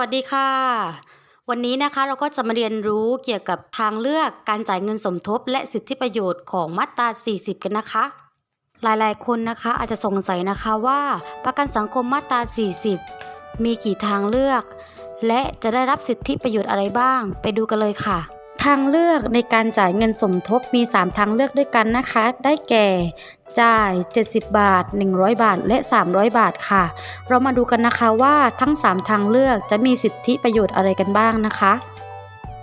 สวัสดีค่ะ วันนี้นะคะเราก็จะมาเรียนรู้เกี่ยวกับทางเลือกการจ่ายเงินสมทบ และสิทธิประโยชน์ของมาตรา 40 กันนะคะ หลายๆ คนนะคะอาจจะสงสัยนะคะว่าประกันสังคมมาตรา 40 มีกี่ทางเลือก และจะได้รับสิทธิประโยชน์อะไรบ้าง ไปดูกันเลยค่ะ ทางเลือกในการจ่ายเงินสมทบมี 3 ทางเลือกด้วยกันนะคะ ได้แก่ จ่าย 70 บาท 100 บาท และ 300 บาทค่ะ เรามาดูกันนะคะว่าทั้ง 3 ทางเลือกจะมีสิทธิประโยชน์อะไรกันบ้างนะคะ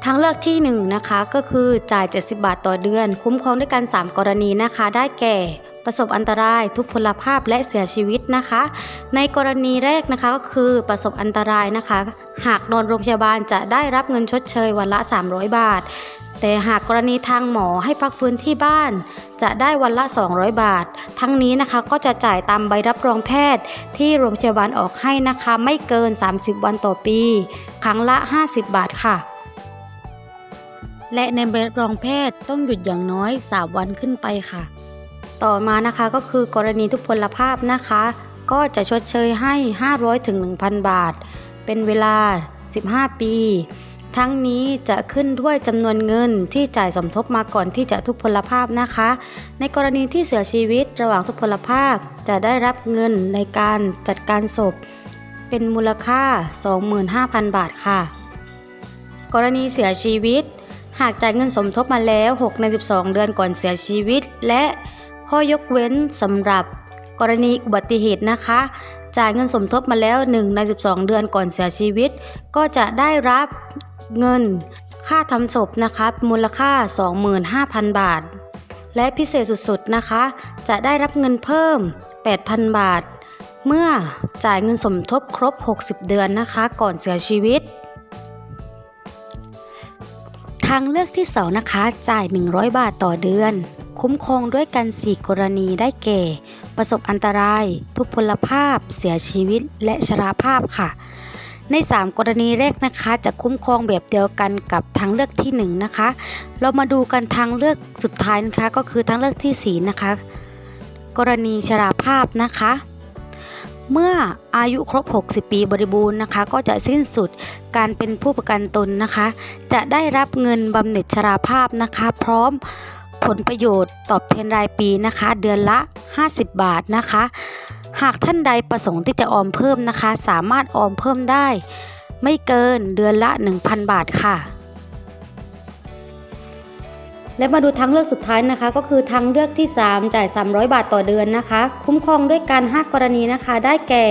ทางเลือกที่1นงนะคะก็คือจ่าย 70 บาทต่อเดือน คุ้มครองด้วยกัน 3 กรณีนะคะ ได้แก่ ประสบอันตรายทุพพลภาพและเสียชีวิตนะคะ ในกรณีแรกนะคะก็คือประสบอันตรายนะคะ หากนอนโรงพยาบาลจะได้รับเงินชดเชยวันละ 300 บาท แต่หากกรณีทางหมอให้พักฟื้นที่บ้าน จะได้วันละ 200 บาท ทั้งนี้นะคะก็จะจ่ายตามใบรับรองแพทย์ ที่โรงพยาบาลออกให้นะคะ ไม่เกิน 30 วันต่อปี ครั้งละ 50 บาทค่ะและในใบรับรองแพทย์ต้องหยุดอย่างน้อย 3 วันขึ้นไปค่ะ ต่อมานะคะก็คือกรณีทุพพลภาพนะคะ ก็จะชดเชยให้ 500ถึง1,000 บาท เป็นเวลา 15 ปี ทั้งนี้จะขึ้นด้วยจำนวนเงินที่จ่ายสมทบมาก่อนที่จะทุพพลภาพนะคะ ในกรณีที่เสียชีวิตระหว่างทุพพลภาพจะได้รับเงินในการจัดการศพ เป็นมูลค่า 25,000 บาทค่ะ กรณีเสียชีวิต หากจ่ายเงินสมทบมาแล้ว 6 ใน 12 เดือนก่อนเสียชีวิตและ ข้อยกเว้นสำหรับกรณีอุบัติเหตุนะคะ จ่ายเงินสมทบมาแล้ว 1 ใน 12 เดือนก่อนเสียชีวิต ก็จะได้รับเงินค่าทำศพนะคะมูลค่า 25,000 บาท และพิเศษสุดๆนะคะ จะได้รับเงินเพิ่ม 8,000 บาท เมื่อจ่ายเงินสมทบครบ 60 เดือนนะคะ ก่อนเสียชีวิต ทางเลือกที่2นะคะ จ่าย 100 บาทต่อเดือน คุ้มครองด้วยกัน 4 กรณีได้แก่ ประสบอันตราย ทุพพลภาพ เสียชีวิต และชราภาพค่ะ ใน 3 กรณีแรกนะคะ จะคุ้มครองแบบเดียวกันกับทางเลือกที่ 1 นะคะ เรามาดูกันทางเลือกสุดท้ายนะคะ ก็คือทางเลือกที่4นะคะ กรณีชราภาพนะคะเมื่ออายุครบ 60 ปีบริบูรณ์นะคะ ก็จะสิ้นสุดการเป็นผู้ประกันตนนะคะ จะได้รับเงินบำเหน็จชราภาพนะคะ พร้อม ผลประโยชน์ตอบแทนรายปีนะคะ เดือนละ 50 บาทนะคะ หากท่านใดประสงค์ที่จะออมเพิ่มนะคะ สามารถออมเพิ่มได้ ไม่เกินเดือนละ 1,000 บาทค่ะ และมาดูทางเลือกสุดท้ายนะคะ ก็คือทางเลือกที่ 3 จ่าย 300 บาทต่อเดือนนะคะ คุ้มครองด้วยการ 5 กรณีนะคะ ได้แก่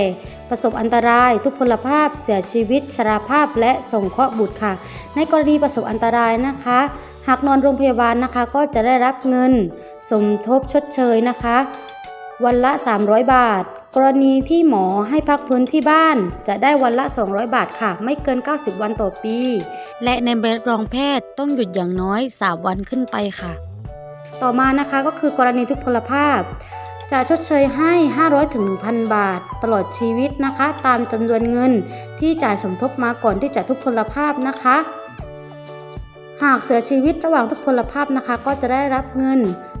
ประสบอันตราย ทุพพลภาพ เสียชีวิต ชราภาพ และส่งเคราะห์บุตรค่ะ ในกรณีประสบอันตรายนะคะ หากนอนโรงพยาบาลนะคะ ก็จะได้รับเงิน สมทบชดเชยนะคะ วันละ 300 บาท กรณีที่หมอให้พักฟื้นที่บ้าน จะได้วันละ 200 บาทค่ะ ไม่เกิน 90 วันต่อปี และในใบรับรองแพทย์ต้องหยุดอย่างน้อย 3 วันขึ้นไปค่ะ ต่อมานะคะก็คือกรณีทุพพลภาพ จะชดเชยให้ 500ถึง1,000 บาท ตลอดชีวิตนะคะ ตามจำนวนเงินที่จ่ายสมทบมาก่อนที่จะทุพพลภาพนะคะ หากเสียชีวิตระหว่างทุพพลภาพนะคะ ก็จะได้รับเงิน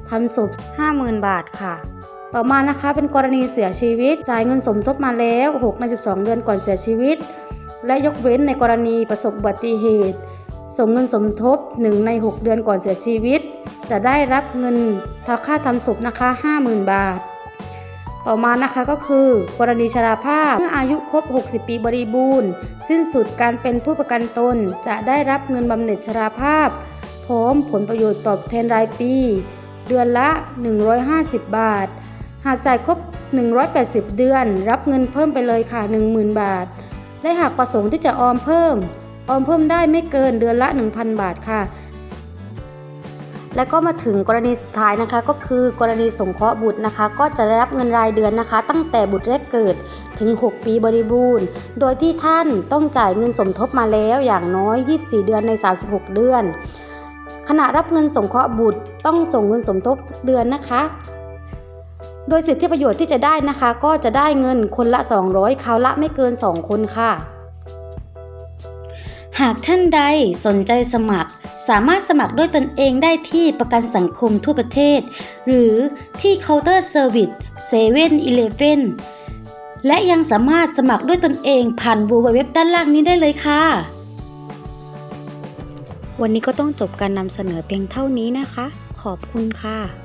ทำศพ50,000 บาทค่ะ ต่อมานะคะเป็นกรณีเสียชีวิต จ่ายเงินสมทบมาแล้ว6ใน12 เดือนก่อนเสียชีวิต และยกเว้นในกรณีประสบอุบัติเหตุ ส่งเงินสมทบ 1 ใน 6 เดือนก่อนเสียชีวิต จะได้รับเงินค่าทำศพนะคะ 50,000 บาท ต่อมานะคะก็คือ กรณีชราภาพเมื่ออายุครบ 60 ปีบริบูรณ์ สิ้นสุดการเป็นผู้ประกันตน จะได้รับเงินบำเหน็จชราภาพ พร้อมผลประโยชน์ตอบแทนรายปี เดือนละ 150 บาท หากจ่ายครบ 180 เดือน รับเงินเพิ่มไปเลยค่ะ 10,000 บาท และหากประสงค์ที่จะออมเพิ่ม ออมเพิ่มได้ไม่เกินเดือนละ 1,000 บาทค่ะ และก็มาถึงกรณีสุดท้ายนะคะ ก็คือกรณีสงเคราะห์บุตรนะคะ ก็จะได้รับเงินรายเดือนนะคะ ตั้งแต่บุตรแรกเกิดถึง 6 ปีบริบูรณ์ โดยที่ท่านต้องจ่ายเงินสมทบมาแล้วอย่างน้อย 24 เดือนใน 36 เดือนขณะรับเงินสงเคราะห์บุตรต้องส่งเงินสมทบเดือนนะคะ โดยสิทธิประโยชน์ที่จะได้นะคะ ก็จะได้เงินคนละ 200คราวละไม่เกิน 2 คนค่ะ หากท่านใดสนใจสมัคร สามารถสมัครด้วยตนเองได้ที่ประกันสังคมทั่วประเทศ หรือที่เคาน์เตอร์เซอร์วิส7 e เ e ่ e อและยังสามารถสมัครด้วยตนเองผ่านบูเว็บด้านล่างนี้ได้เลยค่ะ วันนี้ก็ต้องจบการนำเสนอเพียงเท่านี้นะคะ ขอบคุณค่ะ